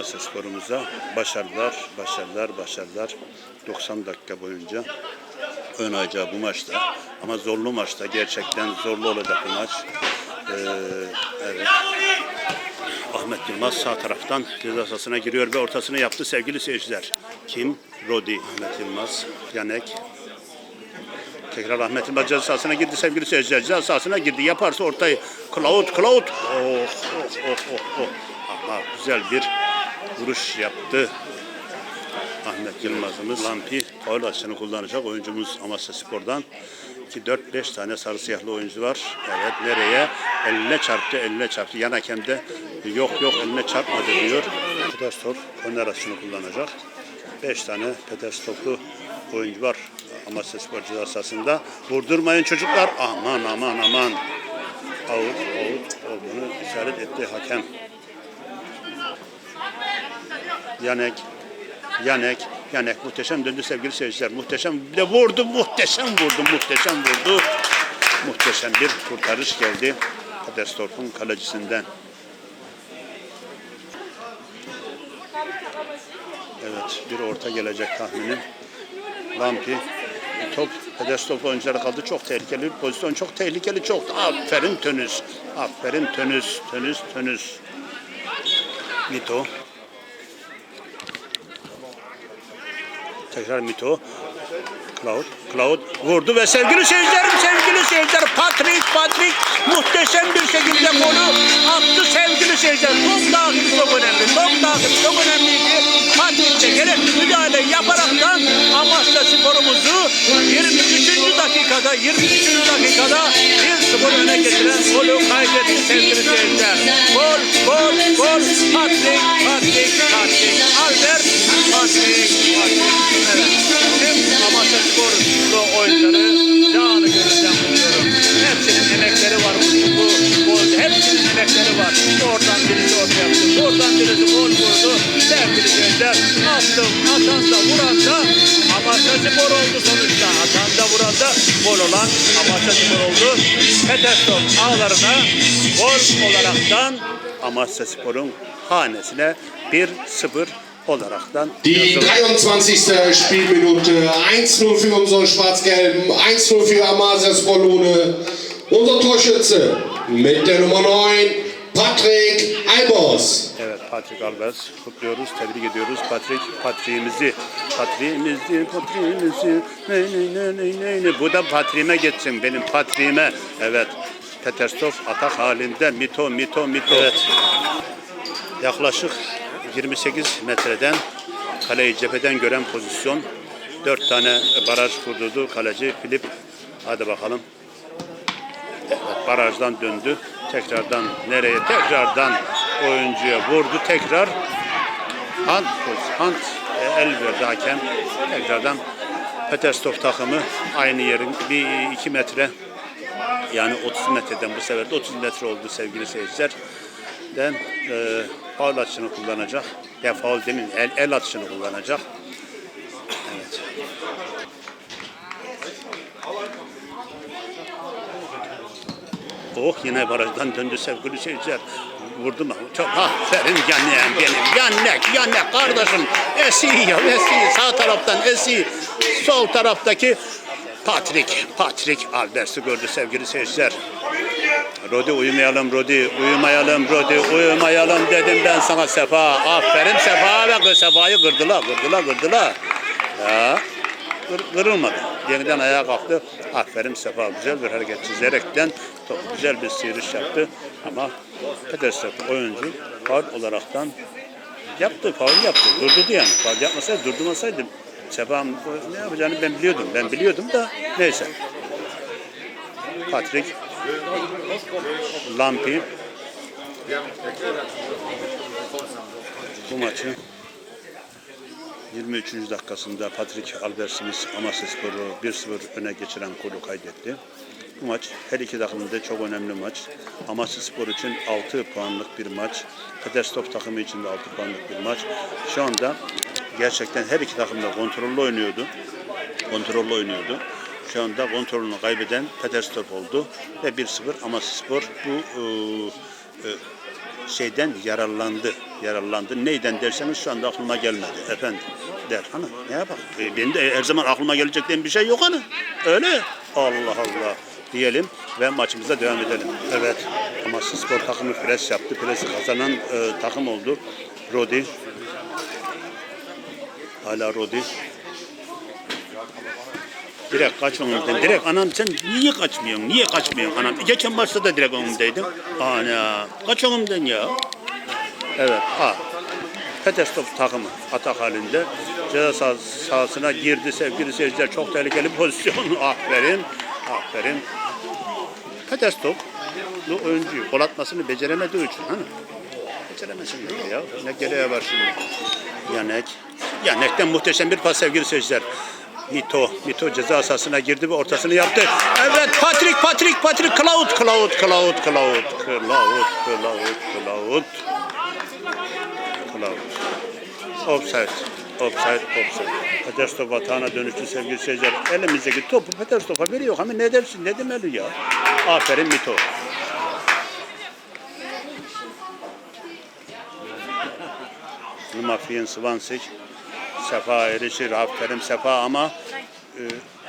Amasya sporumuza başarılar, başarılar, başarılar. 90 dakika boyunca oynayacağı bu maçta. Ama zorlu maçta gerçekten zorlu olacak bir maç. Ee, evet. Ahmet Yılmaz sağ taraftan ceza sahasına giriyor ve ortasını yaptı sevgili seyirciler. Kim? Rodi. Ahmet Yılmaz, Yanek. Tekrar Ahmet Yılmaz ceza sahasına girdi sevgili seyirciler. Ceza sahasına girdi. Yaparsa ortayı. Cloud, Cloud. Oh, oh, oh, oh, oh. Ama güzel bir vuruş yaptı. Ahmet Yılmaz'ımız Lampi faul açısını kullanacak oyuncumuz Amasya Spor'dan. 2 4 5 tane sarı siyahlı oyuncu var. Evet nereye? Eline çarptı, eline çarptı. Yan hakem de yok yok eline çarpmadı diyor. Peterstorp korner açısını kullanacak. 5 tane Peterstorplu oyuncu var Amasya Spor ceza sahasında. Vurdurmayın çocuklar. Aman aman aman. Out, out olduğunu işaret etti hakem. Yanek, Yanek, Yanek muhteşem döndü sevgili seyirciler. Muhteşem bir de vurdu, muhteşem vurdu, muhteşem vurdu. Muhteşem bir kurtarış geldi Kaderstorp'un kalecisinden. Evet, bir orta gelecek tahminim. Lampi, top Kaderstorp oyuncuları kaldı. Çok tehlikeli bir pozisyon, çok tehlikeli, çok. Aferin Tönüz, aferin Tönüz, Tönüz, Tönüz. Mito. Tekrar Mito. Cloud, Cloud vurdu ve sevgili seyircilerim, sevgili seyirciler Patrick, Patrick muhteşem bir şekilde golü attı sevgili seyirciler. Top dağıtı çok önemli, top dağıtı çok önemliydi. Patrick de gerekli müdahale yaparaktan Amasya sporumuzu 23. dakikada, 23. dakikada 1-0 öne getiren golü kaydetti sevgili seyirciler. Gol, gol, gol, Patrick, Patrick, Patrick, Albert, Patrick, Patrick. Seyirciler attım, atan da vuran da Amasya spor oldu sonuçta. Atan da vuran da gol olan Amasya spor oldu. Petersburg ağlarına gol olaraktan Amasya sporun hanesine 1-0 olaraktan Die yazıldı. 23. Spielminute 1-0 für unsere Schwarz-Gelben, 1-0 für Amasias Bolone. Unser Torschütze mit der Nummer 9, Patrick Albers. Patrick Albers kutluyoruz, tebrik ediyoruz. Patrick, Patrick'imizi, Patrick'imizi, Patrick'imizi, ney ney ney ney ney ney. Bu da Patrick'ime geçsin, benim Patrick'ime. Evet, Peterstorf atak halinde, mito, mito, mito. Evet. Yaklaşık 28 metreden kaleyi cepheden gören pozisyon. Dört tane baraj kurdurdu kaleci Filip. Hadi bakalım. Evet, barajdan döndü. Tekrardan nereye? Tekrardan oyuncuya vurdu. Tekrar Hunt, Hunt e, el verdi hakem. Tekrardan Peterstorf takımı aynı yerin bir iki metre yani 30 metreden bu sefer de 30 metre oldu sevgili seyirciler. Den e, faul atışını kullanacak. Ya faul demin el, el atışını kullanacak. Evet. Oh yine barajdan döndü sevgili seyirciler. Vurdu mu? Çok aferin yannem benim. Yannek, yannek kardeşim. Esi ya esi. Sağ taraftan esi. Sol taraftaki Patrick, Patrick Albert'i gördü sevgili seyirciler. Rodi uyumayalım Rodi, uyumayalım Rodi, uyumayalım dedim ben sana Sefa. Aferin Sefa ve Sefa'yı kırdılar, kırdılar, kırdılar. Ya, kır, kırılmadı. Yeniden ayağa kalktı. Aferin Sefa, güzel bir hareket çizerekten çok güzel bir sıyırış yaptı. Ama Petersburg oyuncu faul olaraktan yaptı, faul yaptı. Durdurdu yani. Faul yapmasaydı, durdurmasaydı Sefa ne yapacağını ben biliyordum. Ben biliyordum da neyse. Patrick Lampi bu maçı 23. dakikasında Patrick Albersimiz Amasya Spor'u 1-0 öne geçiren golü kaydetti. Bu maç her iki takımın da çok önemli maç. Amasya Spor için 6 puanlık bir maç. Peterstorp takımı için de 6 puanlık bir maç. Şu anda gerçekten her iki takım da kontrollü oynuyordu. Kontrollü oynuyordu. Şu anda kontrolünü kaybeden Peterstorp oldu ve 1-0 Amasya Spor bu e, e, şeyden yararlandı. Yararlandı. Neyden derseniz şu anda aklıma gelmedi. Efendim der. Hani ne yapalım? E, benim de her zaman aklıma gelecek diye bir şey yok hani. Öyle. Allah Allah diyelim ve maçımıza devam edelim. Evet. Amasya Spor takımı pres yaptı. Presi kazanan e, takım oldu. Rodi. Hala Rodi. Direkt kaç önümden. Direkt anam sen niye kaçmıyorsun? Niye kaçmıyorsun anam? Geçen maçta da direkt önümdeydin. Ana kaç önümden ya? Evet. Ha. Petestop takımı atak halinde ceza sahası- sahasına girdi sevgili seyirciler. Çok tehlikeli pozisyon. Aferin. Aferin. Pedestoklu oyuncuyu kolatmasını beceremediği için. Hani? Beceremesin dedi ya. Ne gereği var şimdi? Yanek. Yanek'ten muhteşem bir pas sevgili seyirciler. Mito, Mito ceza sahasına girdi ve ortasını yaptı. Evet Patrick, Patrick, Patrick. Cloud, Cloud, Cloud, Cloud, Cloud, Cloud, Cloud. Cloud. Offside offside, offside. Peterstop atağına dönüştü sevgili seyirciler. Elimizdeki topu Peterstop'a veriyor ama ne dersin, ne demeli ya? Aferin Mito. Numafiyen Svansik. Sefa erişir. Aferin Sefa ama e,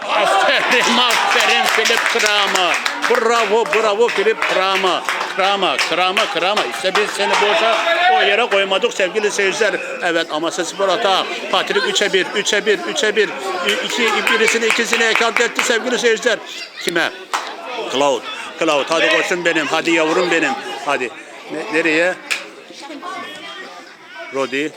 aferin aferin Filip Krama. Bravo bravo Filip Krama. Krama, Krama, Krama. İşte biz seni boşa yere koymadık sevgili seyirciler. Evet Amasya Spor hata. Patrick 3'e 1, 3'e 1, 3'e 1. İki, birisini ikisini ekart etti sevgili seyirciler. Kime? Cloud. Cloud hadi koçum benim. Hadi yavrum benim. Hadi. Ne- nereye? Rodi.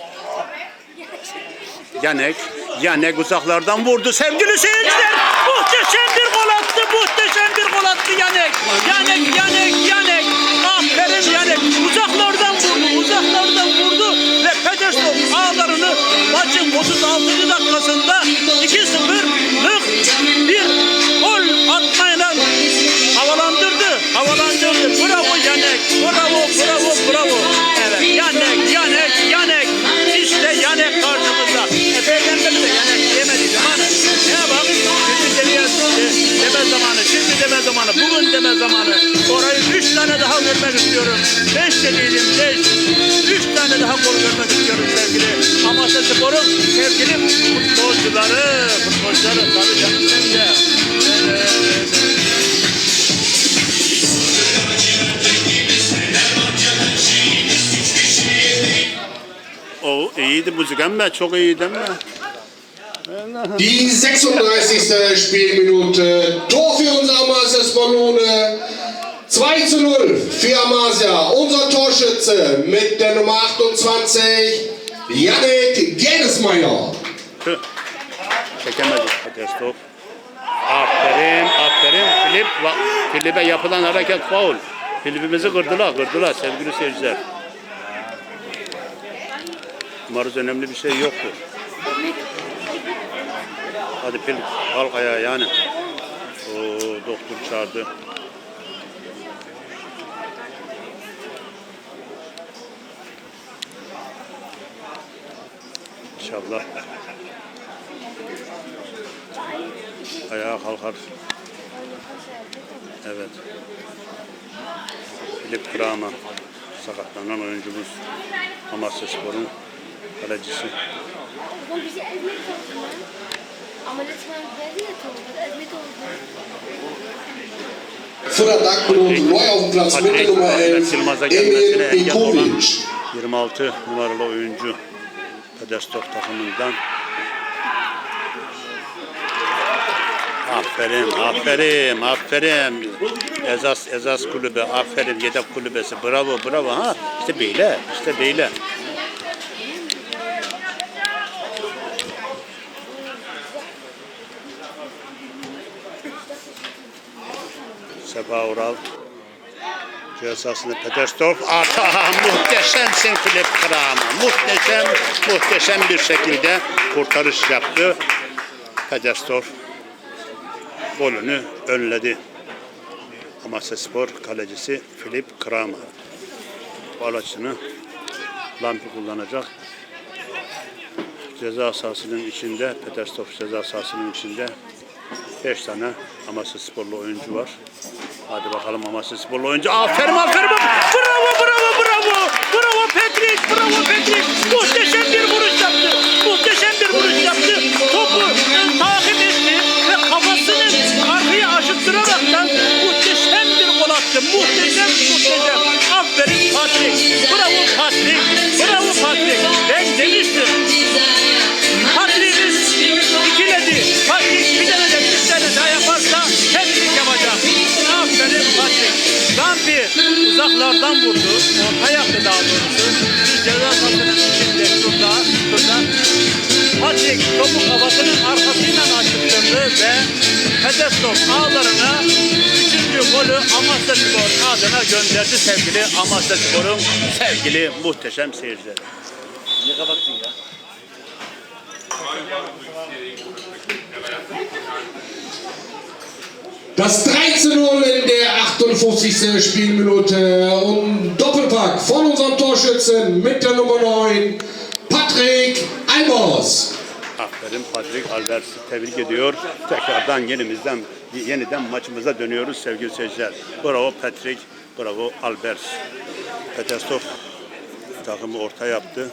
Yanek. Yanek uzaklardan vurdu. Sevgili seyirciler. Muhteşem bir gol attı. Muhteşem bir gol attı Yanek. Yanek, Yanek, Yanek. Aferin Yanek. Uzaklardan vurdu. Uzaklardan vurdu. Ve Petersburg ağlarını maçın 36. dakikasında 2-0'lık bir ama çok iyiydi ama. Die 36. Spielminute. Tor für unser Amasya Sporlone. 2 zu 0 für Amasya. Unser Torschütze mit der Nummer 28, Yannick Gernesmeier. Tüh. Çekemedik Petestop. Aferin, aferin. Filip, Filip'e yapılan hareket faul. Filip'imizi kırdılar, kırdılar sevgili seyirciler. Umarız önemli bir şey yoktur. Hadi Filip, kalk ayağa yani. Oo, doktor çağırdı. İnşallah ayağa kalkar. Evet. Filip Krama sakatlanan oyuncumuz Amasya Spor'un kalecisi. Oğlum bizi elbette oldu. Ama lütfen geldi ya Tolga. Elbette oldu. Fırat Akbulut mit der Nummer 11, Yılmaz'a gelmesine Emil engel olan Pikovic. 26 numaralı oyuncu Pedestop takımından. Aferin, aferin, aferin. Ezas, Ezas kulübü, aferin, yedek kulübesi. Bravo, bravo. Ha, işte böyle, işte böyle. Sefa Ural. Cezasını Pederstorf. Ata muhteşemsin Filip Krama. Muhteşem, muhteşem bir şekilde kurtarış yaptı. Pederstorf golünü önledi. Amasya Spor kalecisi Filip Krama. Gol açısını Lampi kullanacak. Ceza sahasının içinde, Peterstorf ceza sahasının içinde 5 tane Amasya Sporlu oyuncu var. Hadi bakalım Amasya sporlu oyuncu. Aferin aferin. Bravo bravo bravo. Bravo Petrik. Bravo Petrik. Muhteşem bir vuruş yaptı. Muhteşem bir vuruş yaptı. Topu takip etti ve kafasını arkaya aşıttıraraktan muhteşem bir gol attı. Muhteşem muhteşem. Aferin Patrik. Bravo Amasya Spor adına gönderdi sevgili Amasya Spor'un sevgili muhteşem seyircileri. Niye kapattın ya? Das 3 zu 0 in der 58. Spielminute und Doppelpack von unserem Torschützen mit der Nummer 9, Patrick Albers. Aferin Patrick Albert'i tebrik ediyor. Tekrardan yenimizden yeniden maçımıza dönüyoruz sevgili seyirciler. Bravo Patrick, bravo Albert. Petersdorf takımı orta yaptı.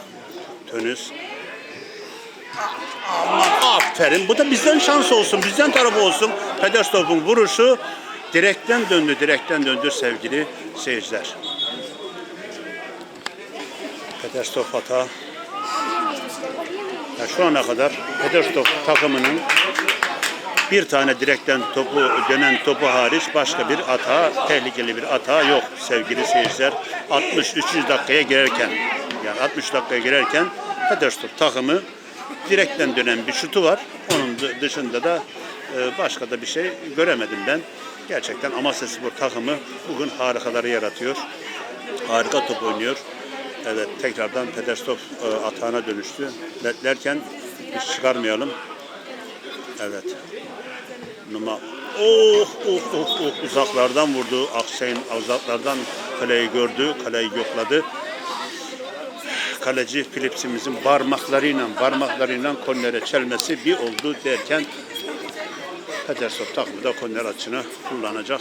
Tönüs. Aferin. Bu da bizden şans olsun, bizden tarafı olsun. Petersdorf'un vuruşu direkten döndü, direkten döndü sevgili seyirciler. Petersdorf hata. Ya şu ana kadar Petersdorf takımının bir tane direkten topu dönen topu hariç başka bir hata, tehlikeli bir hata yok sevgili seyirciler. 63. dakikaya girerken yani 60 dakikaya girerken Petersdorf takımı direkten dönen bir şutu var. Onun dı- dışında da e, başka da bir şey göremedim ben. Gerçekten Amasyaspor takımı bugün harikaları yaratıyor. Harika top oynuyor. Evet tekrardan Pederstop e, atağına dönüştü. Ledlerken hiç çıkarmayalım. Evet. Numa Oh oh oh oh uzaklardan vurdu. Aksen uzaklardan kaleyi gördü. Kaleyi yokladı. Kaleci Philips'imizin parmaklarıyla parmaklarıyla kornere çelmesi bir oldu derken Pederstop takımı da korner açını kullanacak.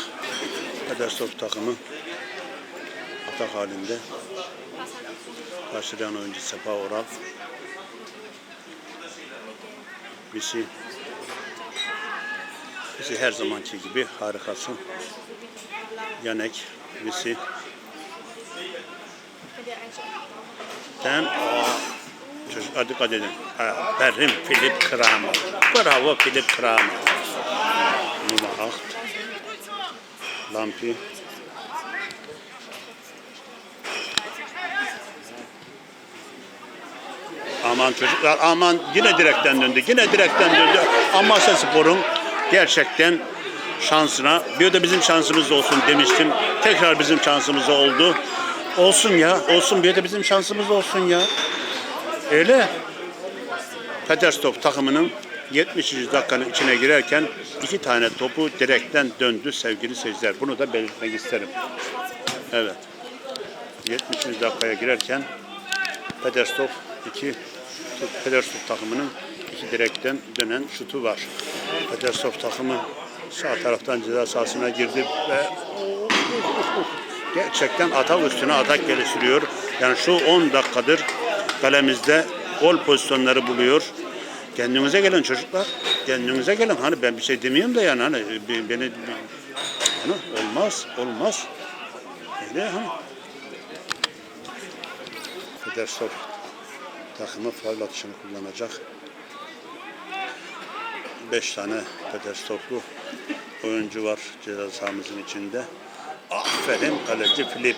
Pederstop takımı atak halinde. Karşılayan oyuncu Sefa Oral. Bizi bizi her zamanki gibi harikasın. Yanek, bizi Sen aa, çocuk dikkat edin. Ha, Berim Philip Kramer. Bravo Philip Kramer. Numara 8. Lampi. Aman çocuklar aman yine direkten döndü. Yine direkten döndü. Amasya Spor'un gerçekten şansına bir de bizim şansımız olsun demiştim. Tekrar bizim şansımız oldu. Olsun ya olsun bir de bizim şansımız olsun ya. Öyle. Peterstop takımının 70. dakikanın içine girerken iki tane topu direkten döndü sevgili seyirciler. Bunu da belirtmek isterim. Evet. 70. dakikaya girerken Peterstop 2 Pedersof takımının iki direkten dönen şutu var. Pedersof takımı sağ taraftan ceza sahasına girdi ve gerçekten atak üstüne atak geri sürüyor. Yani şu 10 dakikadır kalemizde gol pozisyonları buluyor. Kendinize gelin çocuklar. Kendinize gelin. Hani ben bir şey demiyorum da yani hani e, beni hani olmaz, olmaz. Öyle hani. Federsoft takımı faul atışını kullanacak. Beş tane Federstorflu oyuncu var ceza sahamızın içinde. Aferin kaleci Filip.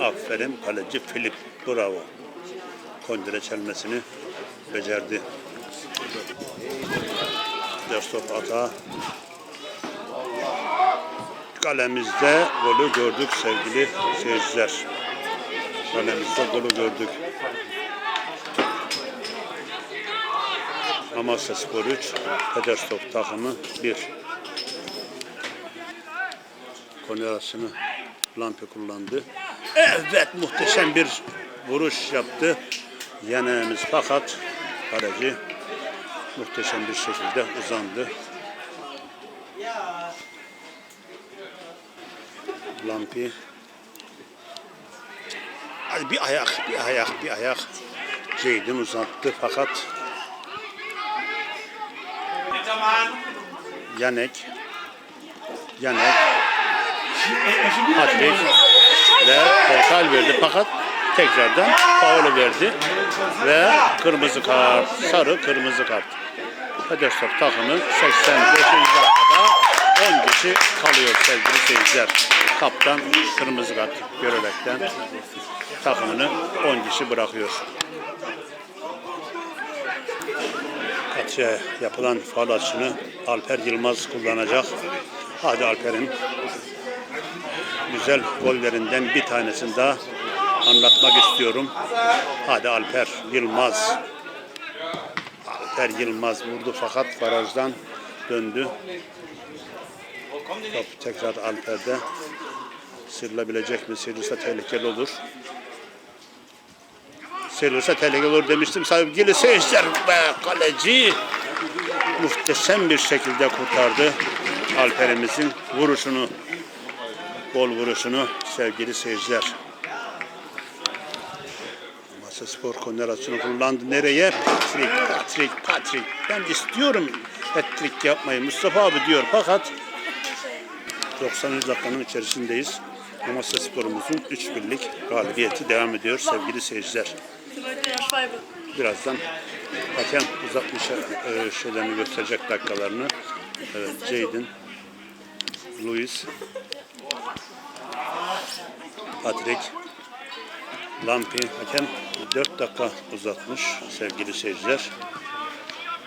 Aferin kaleci Filip. Bravo. Kondire çelmesini becerdi. Federstorf atağı. Kalemizde golü gördük sevgili seyirciler. Kalemizde golü gördük. Amasya Spor 3, Pederstop takımı 1. Kornerasını Lampe kullandı. Evet muhteşem bir vuruş yaptı. Yeneğimiz fakat kaleci muhteşem bir şekilde uzandı. Lampi bir ayak, bir ayak, bir ayak. Ceydin uzattı fakat Yanek Yanek Patrick ve Portal verdi fakat tekrardan faul verdi ve kırmızı kart, sarı kırmızı kart. Pedersov takımı 85. dakikada 10 kişi kalıyor sevgili seyirciler. Kaptan kırmızı kart görerekten takımını 10 kişi bırakıyor. Katıya yapılan faul atışını Alper Yılmaz kullanacak. Hadi Alper'in güzel gollerinden bir tanesini daha anlatmak istiyorum. Hadi Alper Yılmaz. Alper Yılmaz vurdu fakat barajdan döndü. Top tekrar Alper'de. Sıyrılabilecek mi? Sıyrılırsa tehlikeli olur. Sıyrılırsa tehlikeli olur demiştim. Sevgili seyirciler ve kaleci muhteşem bir şekilde kurtardı. Alper'imizin vuruşunu, gol vuruşunu sevgili seyirciler. Masa Spor konerasyonu kullandı. Nereye? Patrick, Patrick, Patrick. Ben istiyorum hat-trick yapmayı. Mustafa abi diyor fakat 90. dakikanın içerisindeyiz. Amasya Spor'umuzun 3 birlik galibiyeti devam ediyor sevgili seyirciler. Birazdan hakem uzatmış e, şeylerini gösterecek dakikalarını. Evet, Jaden, Luis, Patrick, Lampi hakem 4 dakika uzatmış sevgili seyirciler.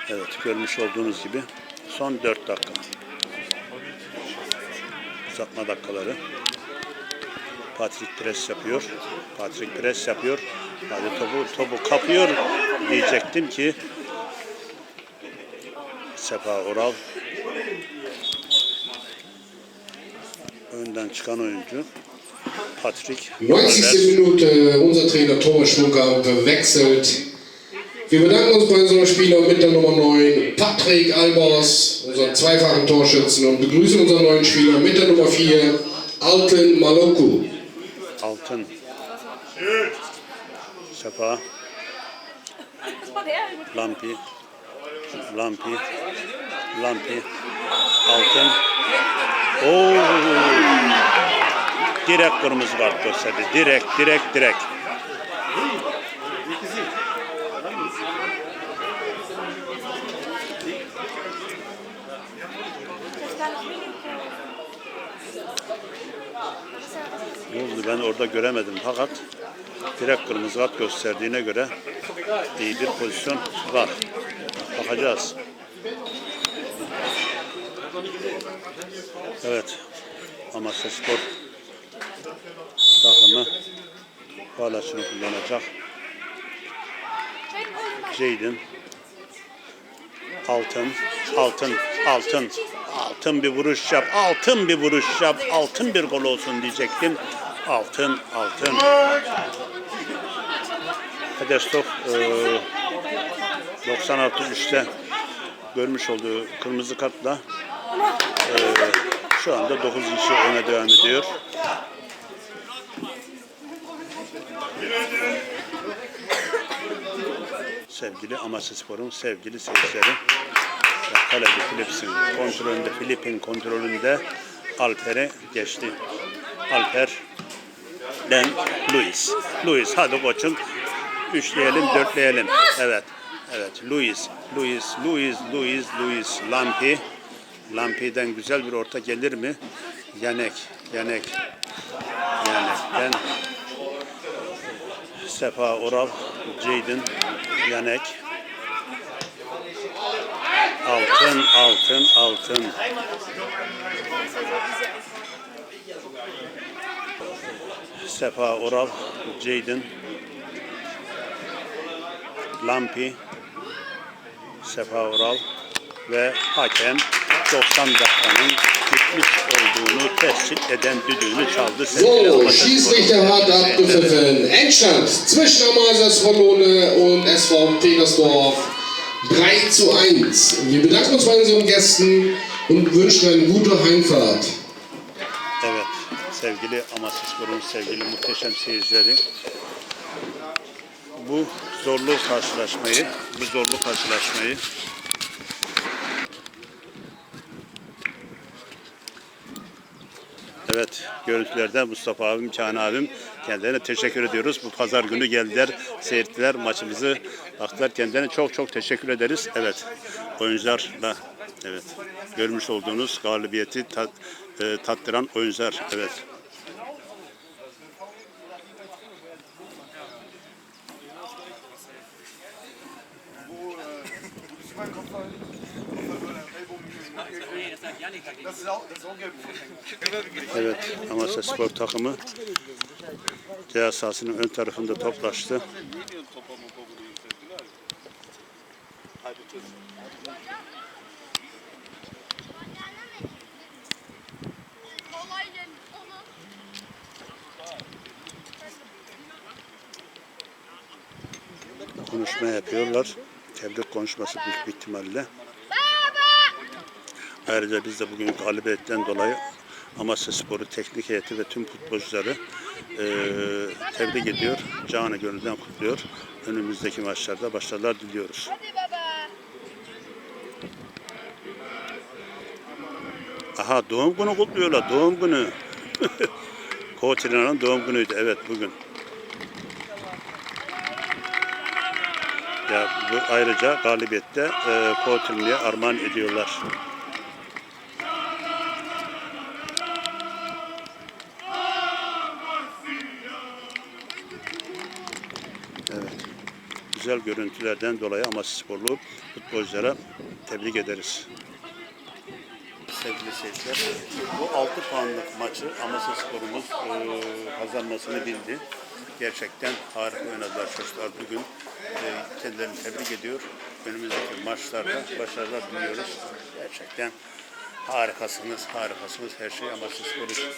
Evet görmüş olduğunuz gibi son 4 dakika. Uzatma dakikaları. Patrick pres yapıyor. Patrick pres yapıyor. Hadi topu topu kapıyor diyecektim ki Sefa Oral önden çıkan oyuncu Patrick 90. Minute, unser Trainer Thomas Schmucker bewechselt. Wir bedanken uns bei unserem Spieler mit der Nummer 9, Patrick Albers, unseren zweifachen Torschützen, und begrüßen unseren neuen Spieler mit der Nummer 4, Alten Maloku. Sefa Lampi. Lampi. Lampi. Altın. Oo. Direkt kırmızı kart gösterdi. Direkt, direkt, direkt. Ne oldu? Ben orada göremedim. Fakat direkt kırmızı kart gösterdiğine göre iyi bir pozisyon var. Bakacağız. Evet. Amasya Spor takımı falasını kullanacak. Jaden altın, altın, altın, altın bir vuruş yap, altın bir vuruş yap, altın bir gol olsun diyecektim. Altın, altın. Hedestov eee 96 3'te görmüş olduğu kırmızı kartla eee, şu anda 9 kişi öne devam ediyor. Sevgili Amasya Spor'un sevgili seyircileri. Kaleci Philips'in kontrolünde, Filip'in kontrolünde Alper'e geçti. Alper'den Luis. Luis hadi koçum. Üçleyelim, dörtleyelim. Evet. Evet. Luis. Luis, Luis, Luis, Luis. Lampi. Lampi'den güzel bir orta gelir mi? Yanek. Yanek. Yanek'ten Sefa Oral, Jaden, Yanek. Altın, altın, altın. Sefa Oral, Jaden, Lampi, Sefa Oral ve hakem 90 dakikanın bitmiş olduğunu tescil eden düdüğünü çaldı. So, Spor. hat abgepfiffen. Endstand zwischen Amasya Sporlone und SV Petersdorf 3 zu 1. Wir bedanken uns bei unseren Gästen und wünschen eine gute Heimfahrt. Sevgili Amasya Spor'un sevgili muhteşem seyircileri. Bu zorlu karşılaşmayı, bu zorlu karşılaşmayı Evet, görüntülerden Mustafa abim, Can abim kendilerine teşekkür ediyoruz. Bu pazar günü geldiler, seyrettiler maçımızı. Baktılar kendilerine çok çok teşekkür ederiz. Evet, oyuncularla evet görmüş olduğunuz galibiyeti tat, e, tattıran oyuncular. Evet. Evet, Amasya Spor takımı ceza sahasının ön tarafında toplaştı. Konuşma yapıyorlar. Tebrik konuşması büyük bir ihtimalle. Ayrıca biz de bugün galibiyetten dolayı Amasya Sporu teknik heyeti ve tüm futbolcuları eee, tebrik ediyor. Canı gönülden kutluyor. Önümüzdeki maçlarda başarılar diliyoruz. Aha doğum günü kutluyorlar. Doğum günü. Koçilina'nın doğum günüydü. Evet bugün. Ya bu ayrıca galibiyette e, Koçilina'ya armağan ediyorlar. Evet. Güzel görüntülerden dolayı Amasya Sporlu futbolculara tebrik ederiz. Sevgili seyirciler, bu 6 puanlık maçı Amasya Spor'umuz e, kazanmasını bildi. Gerçekten harika oynadılar çocuklar bugün. E, kendilerini tebrik ediyor. Önümüzdeki maçlarda başarılar diliyoruz. Gerçekten harikasınız, harikasınız her şey Amasya Spor için.